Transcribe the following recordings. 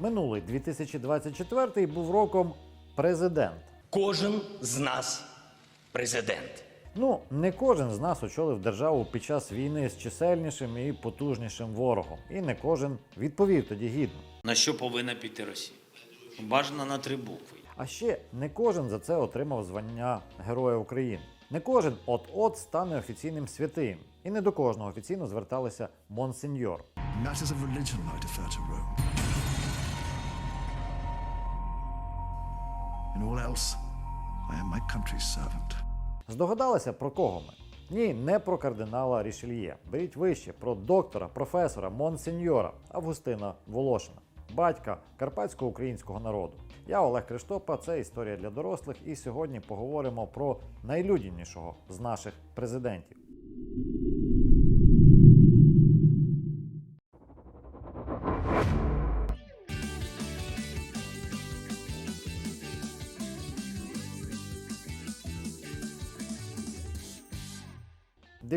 Минулий 2024 був роком президент. Кожен з нас президент. Ну, не кожен з нас очолив державу під час війни з чисельнішим і потужнішим ворогом, і не кожен відповів тоді гідно. На що повинна піти Росія? Бажано на три букви. А ще не кожен за це отримав звання Героя України. Не кожен от-от стане офіційним святим, і не до кожного офіційно зверталися монсеньор. Matters of religion I defer to Rome. In all else, I am my country's servant. Здогадалися про кого ми? Ні, не про кардинала Рішельє. Беріть вище про доктора, професора, монсеньора Августина Волошина, батька карпатського українського народу. Я Олег Криштопа, це історія для дорослих, і сьогодні поговоримо про найлюдянішого з наших президентів.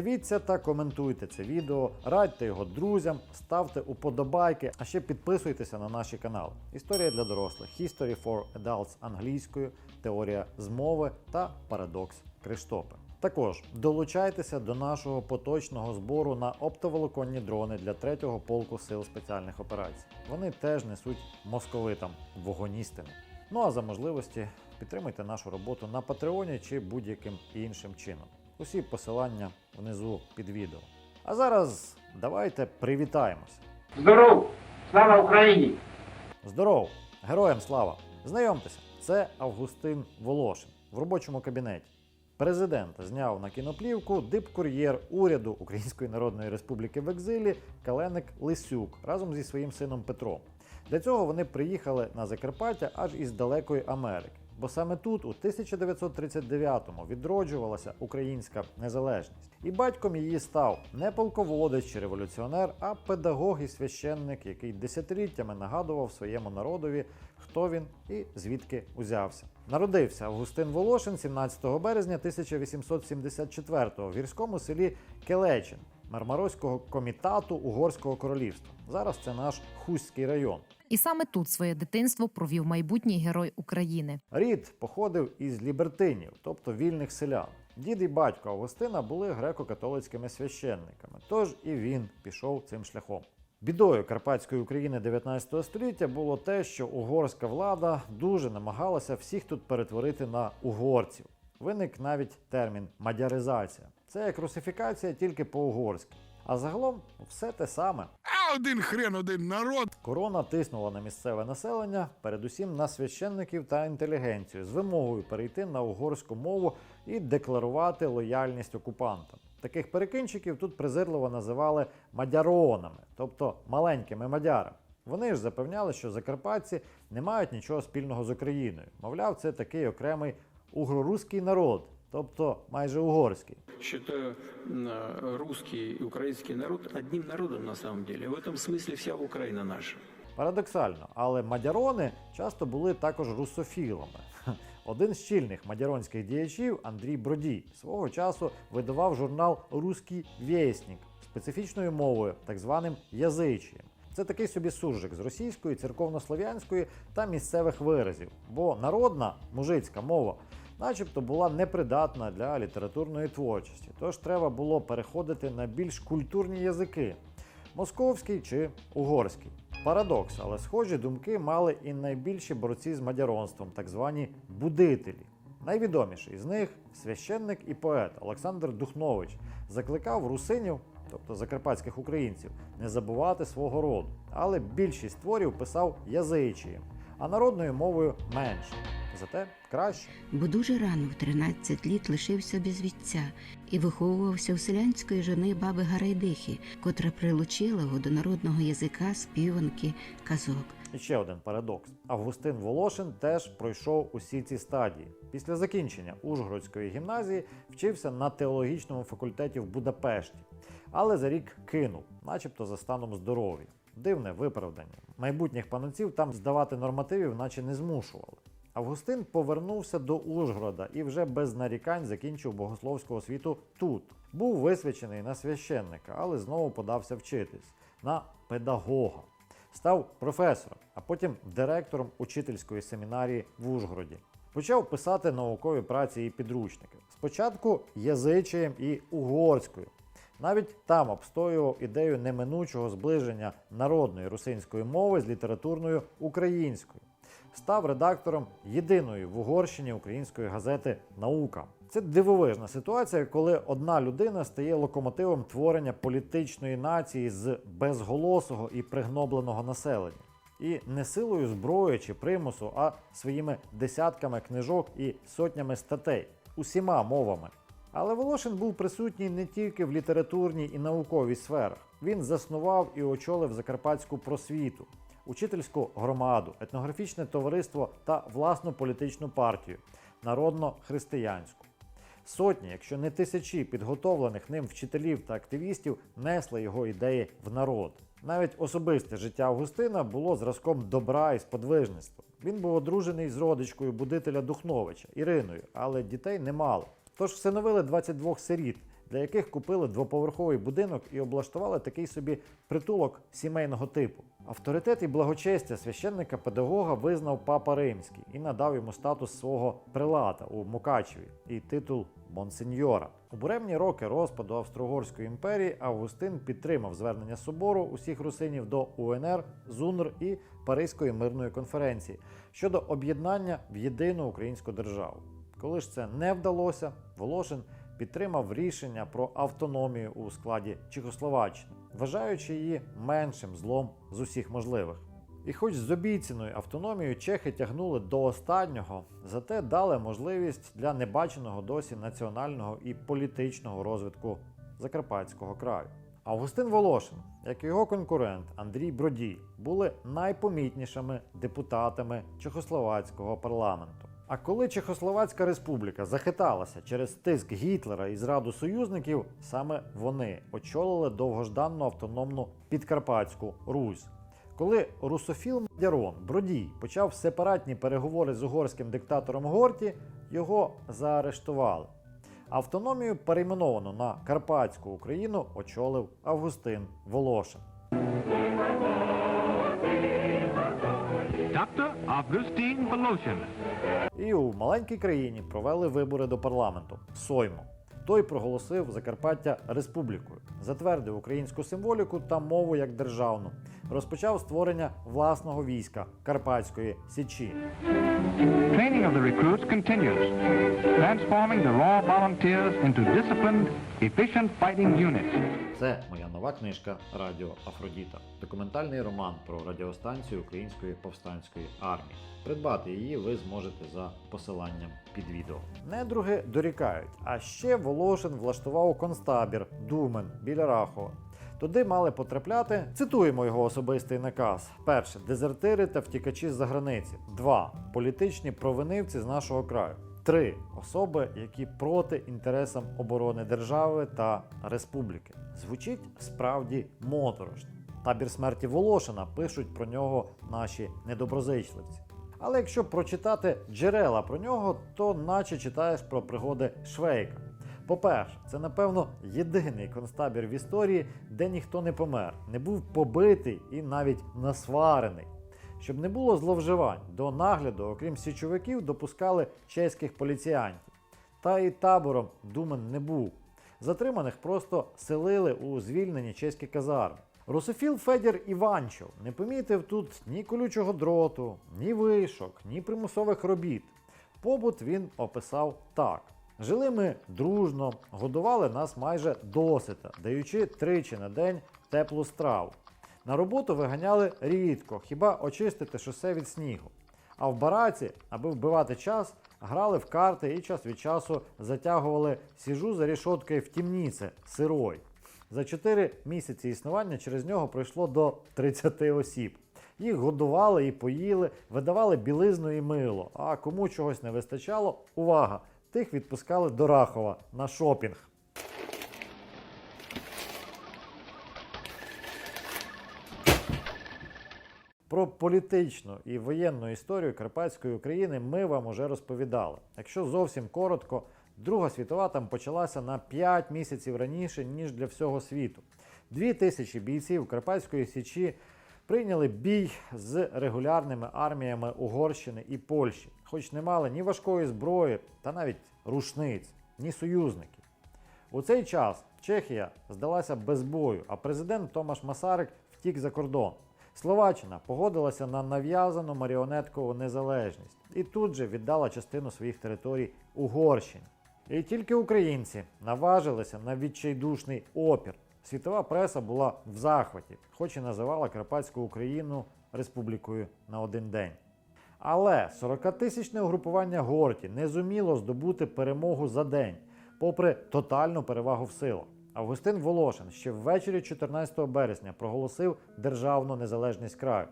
Дивіться та коментуйте це відео, радьте його друзям, ставте уподобайки, а ще підписуйтеся на наші канали. Історія для дорослих, History for Adults англійською, теорія змови та парадокс Криштопа. Також долучайтеся до нашого поточного збору на оптоволоконні дрони для 3-го полку сил спеціальних операцій. Вони теж несуть московитам вогоністини. Ну а за можливості підтримуйте нашу роботу на Патреоні чи будь-яким іншим чином. Усі посилання внизу під відео. А зараз давайте привітаємося. Здоров! Слава Україні! Здоров! Героям слава! Знайомтеся, це Августин Волошин в робочому кабінеті. Президент зняв на кіноплівку дипкур'єр уряду Української Народної Республіки в екзилі Каленик Лисюк разом зі своїм сином Петром. Для цього вони приїхали на Закарпаття аж із далекої Америки. Бо саме тут, у 1939-му, відроджувалася українська незалежність. І батьком її став не полководець чи революціонер, а педагог і священник, який десятиліттями нагадував своєму народові, хто він і звідки узявся. Народився Августин Волошин 17 березня 1874-го в гірському селі Келечин Мармароського комітату Угорського королівства. Зараз це наш Хустський район. І саме тут своє дитинство провів майбутній герой України. Рід походив із лібертинів, тобто вільних селян. Дід і батько Августина були греко-католицькими священниками, тож і він пішов цим шляхом. Бідою Карпатської України 19 століття було те, що угорська влада дуже намагалася всіх тут перетворити на угорців. Виник навіть термін мадяризація. Це як русифікація тільки по-угорськи. А загалом все те саме. А один хрен, один народ. Корона тиснула на місцеве населення, передусім на священників та інтелігенцію, з вимогою перейти на угорську мову і декларувати лояльність окупантам. Таких перекинчиків тут презирливо називали мадяронами, тобто маленькими мадярами. Вони ж запевняли, що закарпатці не мають нічого спільного з Україною. Мовляв, це такий окремий угроруський народ, тобто майже угорський. Считаю м, э, русский и украинский народ одним народом на самом деле. В этом смысле вся Украина наша. Парадоксально, але мадярони часто були також русофілами. Один з чільних мадяронських діячів Андрій Бродій свого часу видавав журнал Руський вєснік специфічною мовою, так званим язичієм. Це такий собі суржик з російської, церковнослов'янської та місцевих виразів, бо народна мужицька мова, начебто, була непридатна для літературної творчості. Тож треба було переходити на більш культурні язики московський чи угорський. Парадокс, але схожі думки мали і найбільші борці з мадяронством, так звані будителі. Найвідоміший з них священник і поет Олександр Духнович закликав русинів, тобто закарпатських українців, не забувати свого роду. Але більшість творів писав язичієм, а народною мовою менше. Зате краще. бо дуже рано в 13 літ лишився без вітця і виховувався у селянської жони баби Гарайдихи, котра прилучила його до народного язика, співанки, казок. І ще один парадокс. Августин Волошин теж пройшов усі ці стадії. Після закінчення Ужгородської гімназії вчився на теологічному факультеті в Будапешті, але за рік кинув, начебто за станом здоров'я. Дивне виправдання. Майбутніх пануців там здавати нормативів, наче не змушували. Августин повернувся до Ужгорода і вже без нарікань закінчив богословську освіту тут. Був висвячений на священника, але знову подався вчитись на педагога. став професором, а потім директором учительської семінарії в Ужгороді. Почав писати наукові праці і підручники. Спочатку язичієм і угорською. Навіть там обстоював ідею неминучого зближення народної русинської мови з літературною українською. Став редактором єдиної в Угорщині української газети Наука. Це дивовижна ситуація, коли одна людина стає локомотивом творення політичної нації з безголосого і пригнобленого населення. І не силою зброї чи примусу, а своїми десятками книжок і сотнями статей, усіма мовами. Але Волошин був присутній не тільки в літературній і науковій сферах. Він заснував і очолив Закарпатську просвіту, учительську громаду, етнографічне товариство та власну політичну партію народно-християнську. Сотні, якщо не тисячі підготовлених ним вчителів та активістів несли його ідеї в народ. Навіть особисте життя Августина було зразком добра і сподвижництва. Він був одружений з родичкою будителя Духновича Іриною, але дітей не мало. Тож всиновили 22 сиріт, для яких купили двоповерховий будинок і облаштували такий собі притулок сімейного типу. Авторитет і благочестя священника-педагога визнав папа Римський і надав йому статус свого прилата у Мукачеві і титул монсеньора. У буремні роки розпаду Австро-Угорської імперії Августин підтримав звернення собору усіх русинів до УНР, ЗУНР і Паризької мирної конференції щодо об'єднання в єдину українську державу. Коли ж це не вдалося, Волошин підтримав рішення про автономію у складі Чехословаччини, вважаючи її меншим злом з усіх можливих. І хоч з обіцяною автономією чехи тягнули до останнього, зате дали можливість для небаченого досі національного і політичного розвитку Закарпатського краю. Августин Волошин, як і його конкурент Андрій Бродій, були найпомітнішими депутатами Чехословацького парламенту. А коли Чехословацька республіка захиталася через тиск Гітлера і зраду союзників, саме вони очолили довгожданну автономну Підкарпатську Русь. Коли русофіл Мадярон Бродій почав сепаратні переговори з угорським диктатором Горті, його заарештували. Автономію перейменовано на Карпатську Україну очолив Августин Волошин. І у маленькій країні провели вибори до парламенту Сойму. Той проголосив Закарпаття республікою, затвердив українську символіку та мову як державну, розпочав створення власного війська Карпатської Січі. Training of the recruits continues, transforming the raw volunteers into disciplined, efficient fighting units. Це моя нова книжка Радіо Афродіта. Документальний роман про радіостанцію Української повстанської армії. Придбати її ви зможете за посиланням під відео. Недруги дорікають. А ще Волошин влаштував концтабір Думен біля Рахова. Туди мали потрапляти, цитуємо його особистий наказ: перше дезертири та втікачі з-за границі. Два політичні провинивці з нашого краю. Три особи, які проти інтересам оборони держави та республіки. Звучить справді моторошно. Табір смерті Волошина пишуть про нього наші недоброзичливці. Але якщо прочитати джерела про нього, то наче читаєш про пригоди Швейка. По-перше, це напевно єдиний концтабір в історії, де ніхто не помер, не був побитий і навіть насварений. Щоб не було зловживань, до нагляду, окрім січовиків, допускали чеських поліціянтів. Та і табором Думен не був. Затриманих просто селили у звільнені чеські казарми. Русофіл Федір Іванчов не помітив тут ні колючого дроту, ні вишок, ні примусових робіт. Побут він описав так: жили ми дружно, годували нас майже досита, даючи тричі на день теплу страву. На роботу виганяли рідко, хіба очистити шосе від снігу. А в бараці, аби вбивати час, грали в карти і час від часу затягували сіжу за рішоткою в тімніці сирой. За 4 місяці існування через нього пройшло до 30 осіб. Їх годували і поїли, видавали білизну і мило. А кому чогось не вистачало, увага! Тих відпускали до Рахова на шопінг. Про політичну і воєнну історію Карпатської України ми вам уже розповідали. Якщо зовсім коротко, Друга світова там почалася на 5 місяців раніше, ніж для всього світу. Дві тисячі бійців Карпатської січі прийняли бій з регулярними арміями Угорщини і Польщі, хоч не мали ні важкої зброї, та навіть рушниць, ні союзників. У цей час Чехія здалася без бою, а президент Томаш Масарик втік за кордон. Словаччина погодилася на нав'язану маріонеткову незалежність і тут же віддала частину своїх територій Угорщині. І тільки українці наважилися на відчайдушний опір. Світова преса була в захваті, хоч і називала Карпатську Україну республікою на один день. Але 40-тисячне угрупування Горті не зуміло здобути перемогу за день, попри тотальну перевагу в силах. Августин Волошин ще ввечері 14 березня проголосив державну незалежність краю.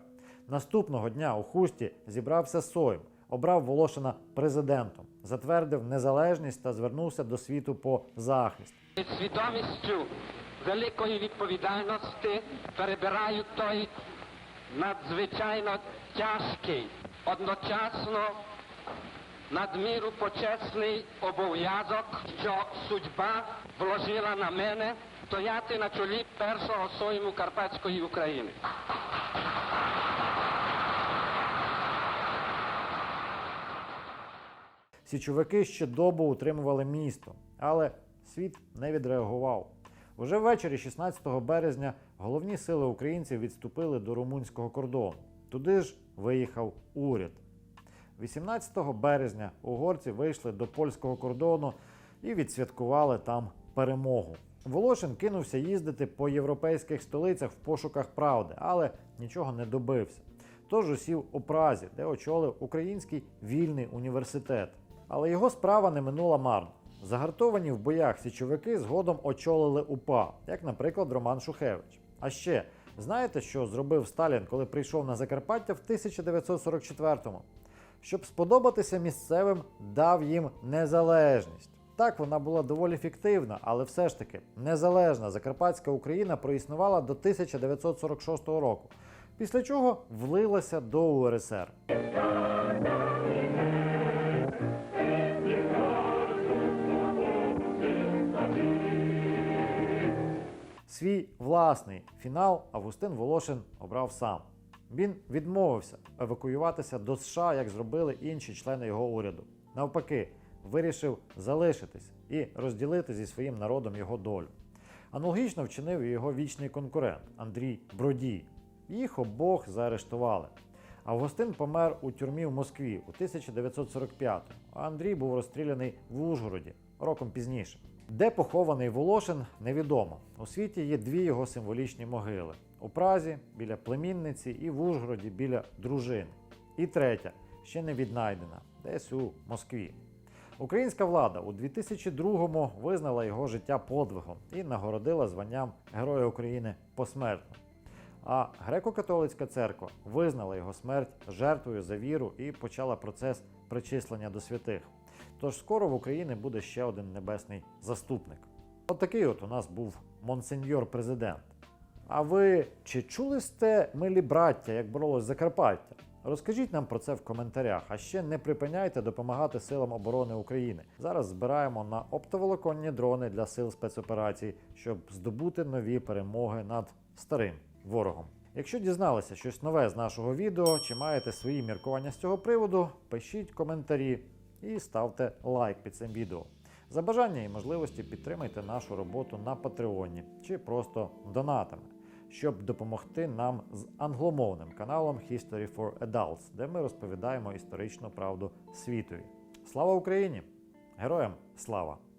Наступного дня у Хусті зібрався Сойм, обрав Волошина президентом, затвердив незалежність та звернувся до світу по захист. Свідомістю великої відповідальності перебираю той надзвичайно тяжкий, одночасно надміру почесний обов'язок, що судьба вложила на мене стояти на чолі першого сойму Карпатської України. Січовики ще добу утримували місто, але світ не відреагував. Уже ввечері 16 березня головні сили українців відступили до румунського кордону. Туди ж виїхав уряд. 18 березня угорці вийшли до польського кордону і відсвяткували там перемогу. Волошин кинувся їздити по європейських столицях в пошуках правди, але нічого не добився. Тож усів у Празі, де очолив Український вільний університет. Але його справа не минула марно. Загартовані в боях січовики згодом очолили УПА, як, наприклад, Роман Шухевич. А ще знаєте, що зробив Сталін, коли прийшов на Закарпаття в 1944-му? Щоб сподобатися місцевим, дав їм незалежність. Так, вона була доволі фіктивна, але все ж таки незалежна Закарпатська Україна проіснувала до 1946 року, після чого влилася до УРСР. Свій власний фінал Августин Волошин обрав сам. Він відмовився евакуюватися до США, як зробили інші члени його уряду. Навпаки, вирішив залишитись і розділити зі своїм народом його долю. Аналогічно вчинив його вічний конкурент Андрій Бродій. Їх обох заарештували. Августин помер у тюрмі в Москві у 1945-му, а Андрій був розстріляний в Ужгороді роком пізніше. Де похований Волошин, невідомо. У світі є дві його символічні могили: у Празі біля племінниці і в Ужгороді біля дружини. І третя, ще не віднайдена, десь у Москві. Українська влада у 2002-му визнала його життя подвигом і нагородила званням Героя України посмертно. А греко-католицька церква визнала його смерть жертвою за віру і почала процес причислення до святих. Тож скоро в Україні буде ще один небесний заступник. От от у нас був монсеньор президент. А ви чи чули сте, милі браття, як боролось Закарпаття? Розкажіть нам про це в коментарях, а ще не припиняйте допомагати силам оборони України. Зараз збираємо на оптоволоконні дрони для сил спецоперацій, щоб здобути нові перемоги над старим ворогом. Якщо дізналися щось нове з нашого відео, чи маєте свої міркування з цього приводу, пишіть коментарі і ставте лайк під цим відео. За бажання і можливості підтримайте нашу роботу на Патреоні чи просто донатами, щоб допомогти нам з англомовним каналом History for Adults, де ми розповідаємо історичну правду світові. Слава Україні! Героям слава!